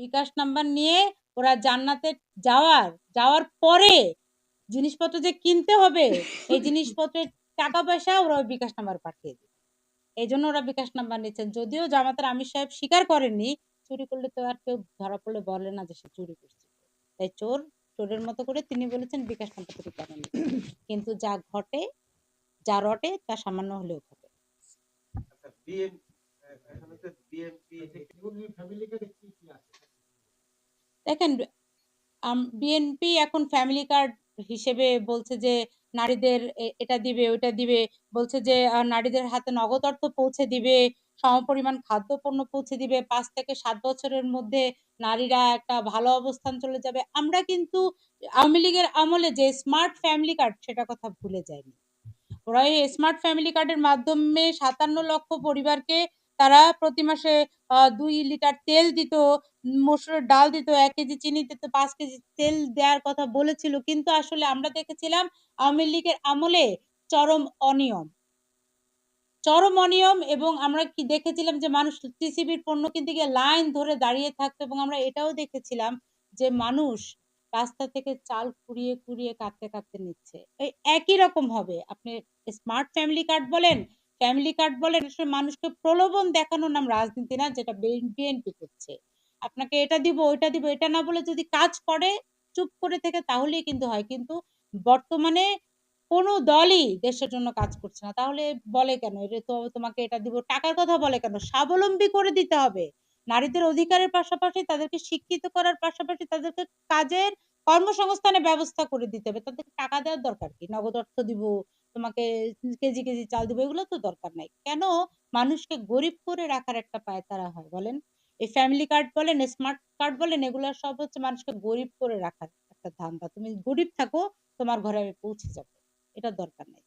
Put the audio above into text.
বিকাশ number নিয়ে ওরা জান্নাতে যাওয়ার যাওয়ার পরে জিনিসপত্র যে কিনতে হবে এই জিনিসপত্রের টাকা পয়সা ওরা বিকাশ নাম্বার পাঠিয়ে দেবে। এই জন্য ওরা বিকাশ নাম্বার নিচ্ছেন। যদিও জামাতার আমির সাহেব স্বীকার করেননি চুরি করলে তো আর কেউ ধরা পড়লে বলে না যে সে চুরি করছে। তাই চোর চোরের মতো করে তিনি বলেছেন বিকাশ নাম্বার চুরি করেন কিন্তু যা ঘটে যা রটে তা সামান্য হলেও ঘটে। আচ্ছা বিএম এখানে তো বিএমপি দেখেন বিএনপি এখন ফ্যামিলি কার্ড হিসেবে বলছে যে নারীদের এটা দিবে, ওইটা দিবে। বলছে যে নারীদের হাতে নগদ অর্থ পৌঁছে দিবে, সমপরিমাণ খাদ্যপণ্য পৌঁছে দিবে। পাঁচ থেকে সাত বছরের মধ্যে নারীরা একটা ভালো অবস্থান চলে যাবে। আমরা কিন্তু আওয়ামী লীগের আমলে যে স্মার্ট ফ্যামিলি কার্ড সেটা কথা ভুলে যায়নি ওরা এই স্মার্ট ফ্যামিলি কার্ডের মাধ্যমে সাতান্ন লক্ষ পরিবারকে তারা প্রতি মাসে দুই লিটার তেল দিত, মসুরের ডাল দিত, এক কেজি চিনি দিত, পাঁচ কেজি তেল দেওয়ার কথা বলেছিল। কিন্তু আসলে আমরা দেখেছিলাম আওয়ামী লীগের আমলে চরম অনিয়ম। চরম অনিয়ম এবং আমরা কি দেখেছিলাম যে মানুষ টিসিবির পণ্য কিনতে গিয়ে লাইন ধরে দাঁড়িয়ে থাকতো এবং আমরা এটাও দেখেছিলাম যে মানুষ রাস্তা থেকে চাল কুড়িয়ে কুড়িয়ে কাঁদতে কাঁদতে নিচ্ছে। এই একই রকম হবে আপনি স্মার্ট ফ্যামিলি কার্ড বলেন ফ্যামিলি কার্ড বলেন আসলে মানুষকে প্রলোভন দেখানোর নাম রাজনীতি না, যেটা বিএনপি করছে। আপনাকে এটা দিব, ওইটা দিব, এটা না বলে যদি কাজ করে, চুপ করে থেকে, তাহলেই কিন্তু হয়। কিন্তু বর্তমানে কোনো দলই দেশের জন্য কাজ করছে না। তাহলে বলে কেন? এটা তো তোমাকে এটা দিব, টাকার কথা বলে কেন? স্বাবলম্বী করে দিতে হবে। নারীদের অধিকারের পাশাপাশি তাদেরকে শিক্ষিত করার পাশাপাশি তাদেরকে কাজের কর্মসংস্থানের ব্যবস্থা করে দিতে হবে। তাদেরকে টাকা দেওয়ার দরকার কি? নগদ অর্থ দিব, তোমাকে কেজি কেজি চাল দিব, এগুলো তো দরকার নাই। কেন? মানুষকে গরিব করে রাখার একটা পায়তারা হয়, বলেন? এই ফ্যামিলি কার্ড বলেন স্মার্ট কার্ড বলেন, এগুলো সব হচ্ছে মানুষকে গরিব করে রাখার একটা ধান্দা। তুমি গরিব থাকো, তোমার ঘরে আমি পৌঁছে যাব। এটা দরকার নাই।